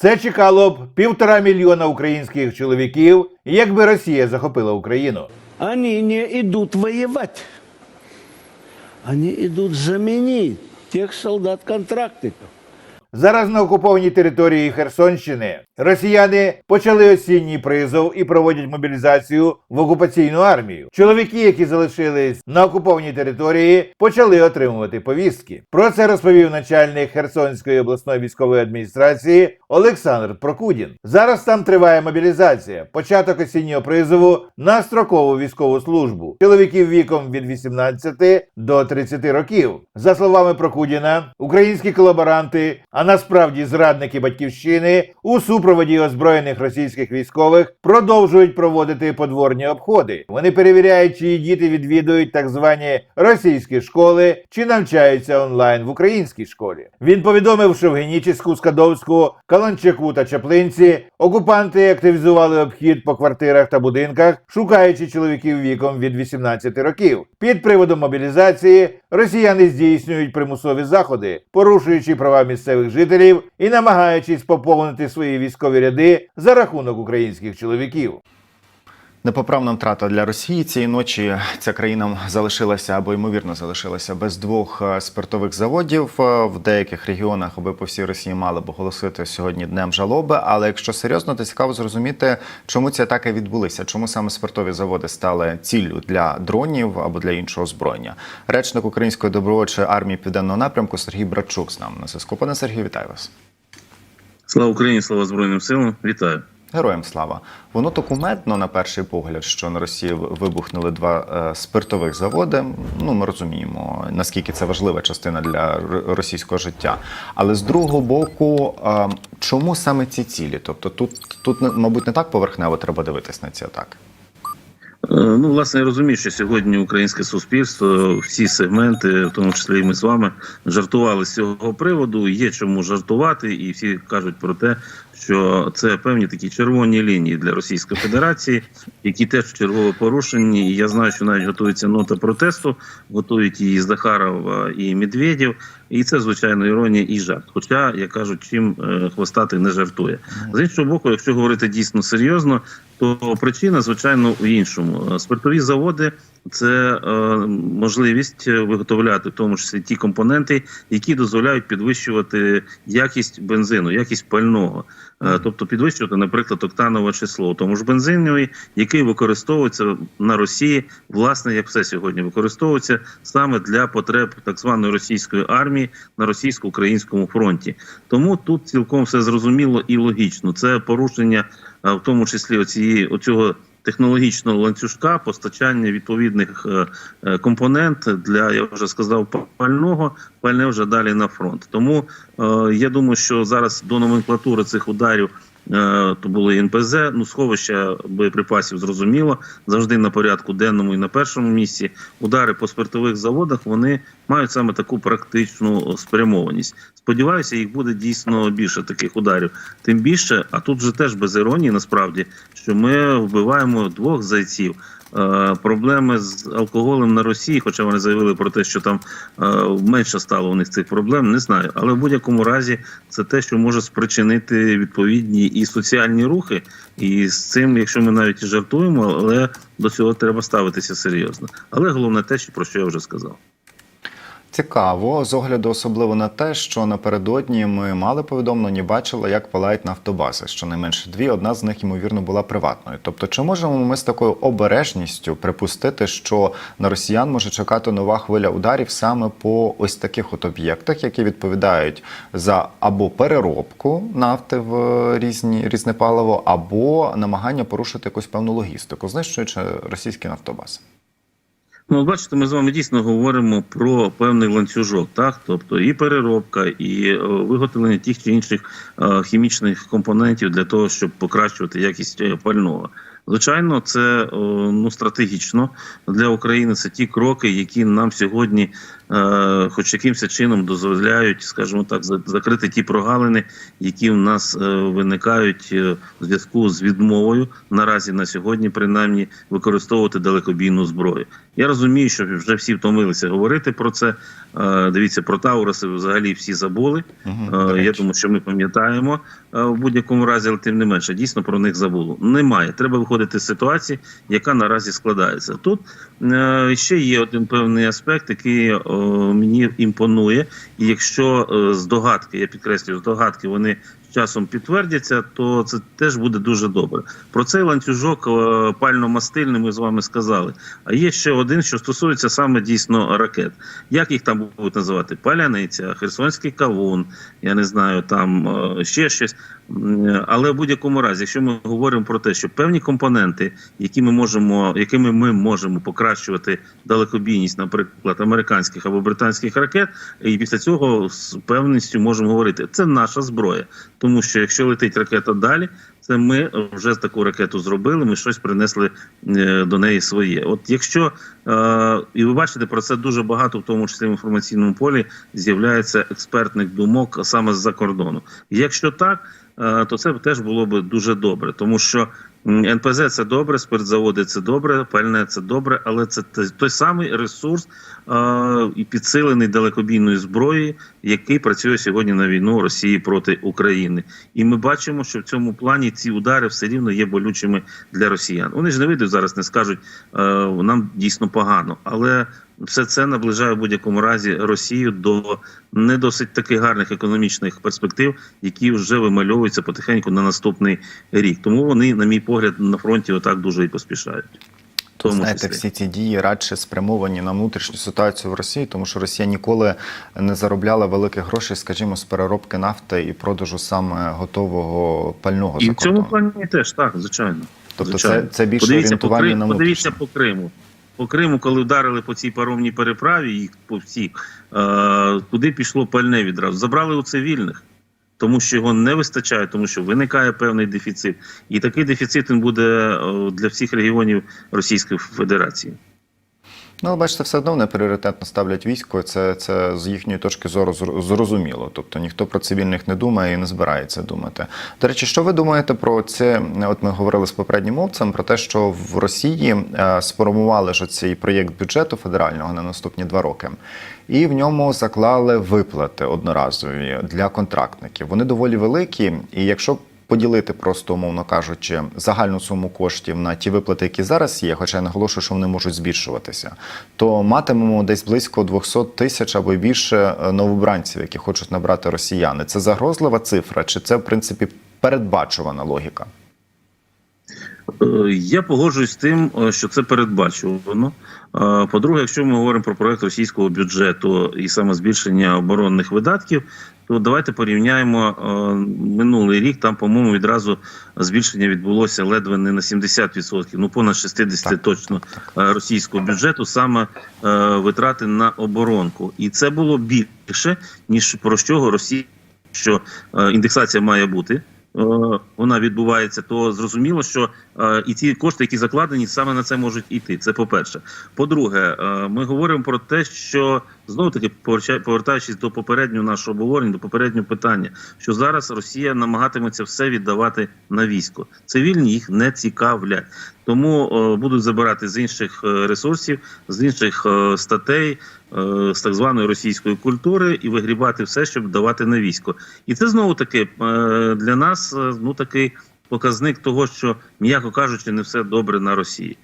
Це чекало б півтора мільйона українських чоловіків, якби Росія захопила Україну. Вони не йдуть воювати. Вони йдуть замінити тих солдат-контрактиків Зараз на окупованій території Херсонщини росіяни почали осінній призов і проводять мобілізацію в окупаційну армію. Чоловіки, які залишились на окупованій території, почали отримувати повістки. Про це розповів начальник Херсонської обласної військової адміністрації Олександр Прокудін. Зараз там триває мобілізація, початок осіннього призову на строкову військову службу чоловіків віком від 18 до 30 років. За словами Прокудіна, українські колаборанти, а насправді зрадники батьківщини, у супроводі озброєних російських військових продовжують проводити подворні обходи. Вони перевіряють, чиї діти відвідують так звані російські школи чи навчаються онлайн в українській школі. Він повідомив, що в Генічеську, Скадовську, Каланчаку та Чаплинці окупанти активізували обхід по квартирах та будинках, шукаючи чоловіків віком від 18 років. Під приводом мобілізації росіяни здійснюють примусові заходи, порушуючи права місцевих жителів і намагаючись поповнити свої військові ряди за рахунок українських чоловіків. Непоправна втрата для Росії цієї ночі. Ця країна залишилася або ймовірно залишилася без двох е, спиртових заводів. Е, В деяких регіонах, аби по всій Росії мали б оголосити сьогодні днем жалоби. Але якщо серйозно, то цікаво зрозуміти, чому ці атаки відбулися, чому саме спиртові заводи стали ціллю для дронів або для іншого озброєння. Речник Української добровольчої армії південного напрямку Сергій Брачук з нами на зв'язку. Пане Сергію, вітаю вас. Слава Україні, слава Збройним силам. Вітаю. Героям слава. Воно то кумедно на перший погляд, що на Росії вибухнули два е, спиртових заводи. Ну, ми розуміємо, наскільки це важлива частина для російського життя. Але з другого боку, е, чому саме ці цілі? Тобто тут, тут мабуть, не так поверхнево треба дивитись на ці атаки. Е, Ну, власне, я розумію, що сьогодні українське суспільство, всі сегменти, в тому числі і ми з вами, жартували з цього приводу. Є чому жартувати, і всі кажуть про те, що це певні такі червоні лінії для Російської Федерації, які теж вчергово порушені. І я знаю, що навіть готується нота протесту, готують її Захаров і Медведєв. І це звичайно іронія і жарт. Хоча, як кажуть, чим е, хвостатий не жартує. З іншого боку, якщо говорити дійсно серйозно, то причина, звичайно, у іншому. Е, Спиртові заводи це е, можливість виготовляти в тому числі ті компоненти, які дозволяють підвищувати якість бензину, якість пального. Е, Тобто підвищувати, наприклад, октанове число, тому ж бензинові, який використовується на Росії, власне, як все сьогодні використовується саме для потреб так званої російської армії на російсько-українському фронті. Тому тут цілком все зрозуміло і логічно. Це порушення, е, в тому числі оцієї оцього технологічного ланцюжка постачання відповідних е, е, компонент для я вже сказав пального, пальне вже далі на фронт. Тому е, я думаю, що зараз до номенклатури цих ударів. Е, То були НПЗ, ну сховища боєприпасів зрозуміло завжди на порядку денному і на першому місці. Удари по спиртових заводах вони мають саме таку практичну спрямованість. Сподіваюся, їх буде дійсно більше таких ударів. Тим більше, а тут же теж без іронії, насправді, що ми вбиваємо двох зайців. Е, Проблеми з алкоголем на Росії, хоча вони заявили про те, що там е, менше стало у них цих проблем, не знаю. Але в будь-якому разі це те, що може спричинити відповідні і соціальні рухи. І з цим, якщо ми навіть і жартуємо, але до цього треба ставитися серйозно. Але головне те, про що я вже сказав. Цікаво, з огляду особливо на те, що напередодні ми мали повідомлення, бачили, як палають нафтобази. Щонайменше дві, одна з них ймовірно була приватною. Тобто, чи можемо ми з такою обережністю припустити, що на росіян може чекати нова хвиля ударів саме по ось таких от об'єктах, які відповідають за або переробку нафти в різні різне паливо, або намагання порушити якусь певну логістику, знищуючи російські нафтобази? Ну, бачите, ми з вами дійсно говоримо про певний ланцюжок, так тобто і переробка, і е, виготовлення тих чи інших е, хімічних компонентів для того, щоб покращувати якість е, пального. Звичайно, це ну стратегічно для України. Це ті кроки, які нам сьогодні, е, хоч якимось чином, дозволяють, скажімо так, закрити ті прогалини, які в нас виникають в зв'язку з відмовою наразі на сьогодні, принаймні, використовувати далекобійну зброю. Я розумію, що вже всі втомилися говорити про це. Е, Дивіться, про Тауруси взагалі всі забули. Е, Я думаю, що ми пам'ятаємо е, в будь-якому разі, але тим не менше, дійсно про них забуло. Немає. Треба виходити з ситуації, яка наразі складається. Тут ще є один певний аспект, який мені імпонує. І якщо здогадки, я підкреслюю, здогадки вони часом підтвердяться, то це теж буде дуже добре. Про цей ланцюжок е, пально-мастильний ми з вами сказали. А є ще один, що стосується саме дійсно ракет. Як їх там будуть називати? Паляниця, Херсонський кавун, я не знаю, там е, ще щось. Але в будь-якому разі, якщо ми говоримо про те, що певні компоненти, які ми можемо, якими ми можемо покращувати далекобійність, наприклад, американських або британських ракет, і після цього з певністю можемо говорити, це наша зброя. Тому що якщо летить ракета далі, це ми вже таку ракету зробили. Ми щось принесли е, до неї своє. От якщо е, і ви бачите про це дуже багато, в тому числі в інформаційному полі, з'являється експертних думок саме з-за кордону. Якщо так, е, то це теж було би дуже добре, тому що НПЗ це добре, спиртзаводи це добре, пальне це добре, але це той самий ресурс і підсилений далекобійною зброєю, який працює сьогодні на війну Росії проти України. І ми бачимо, що в цьому плані ці удари все рівно є болючими для росіян. Вони ж не вийдуть зараз, не скажуть е, нам дійсно погано, але все це наближає в будь-якому разі Росію до не досить таких гарних економічних перспектив, які вже вимальовуються потихеньку на наступний рік. Тому вони, на мій погляд, на фронті отак дуже і поспішають. Тому знаєте, всі ці дії радше спрямовані на внутрішню ситуацію в Росії, тому що Росія ніколи не заробляла великих грошей, скажімо, з переробки нафти і продажу саме готового пального І в цьому плані теж так, звичайно. Тобто звичайно. це, це більше Подивіться по, орієнтування Крим, на подивіться по Криму. По Криму, коли вдарили по цій паромній переправі, їх по всіх, е, куди пішло пальне відразу? Забрали у цивільних, тому що його не вистачає, тому що виникає певний дефіцит. І такий дефіцит він буде е, для всіх регіонів Російської Федерації. Ну, бачите, все одно вони пріоритетно ставлять військо. Це, це з їхньої точки зору зрозуміло. Тобто ніхто про цивільних не думає і не збирається думати. До речі, що ви думаєте про це? От ми говорили з попереднім мовцем про те, що в Росії е, сформували ж цей проєкт бюджету федерального на наступні два роки, і в ньому заклали виплати одноразові для контрактників. Вони доволі великі, і якщо поділити просто, умовно кажучи, загальну суму коштів на ті виплати, які зараз є, хоча я наголошую, що вони можуть збільшуватися, то матимемо десь близько 200 тисяч або більше е, новобранців, які хочуть набрати росіяни. Це загрозлива цифра, чи це в принципі передбачувана логіка? Е, Я погоджуюсь з тим, е, що це передбачувано. Е, По-друге, якщо ми говоримо про проект російського бюджету і саме збільшення оборонних видатків, то давайте порівняємо минулий рік. Там, по-моєму, відразу збільшення відбулося ледве не на 70%, ну понад 60% Так, точно російського бюджету, саме витрати на оборонку. І це було більше ніж про що Росія, що індексація має бути вона відбувається, то зрозуміло, що е, і ці кошти, які закладені, саме на це можуть іти. Це по-перше. По-друге, е, ми говоримо про те, що знову таки повертаючись- до попереднього нашого обговорення, до попереднього питання, що зараз Росія намагатиметься все віддавати на військо. Цивільні їх не цікавлять, тому е, будуть забирати з інших е, ресурсів, з інших е, статей. Е, З так званої російської культури і вигрібати все, щоб давати на військо, і це знову таки е, для нас е, ну такий показник того, що м'яко кажучи, не все добре на Росії.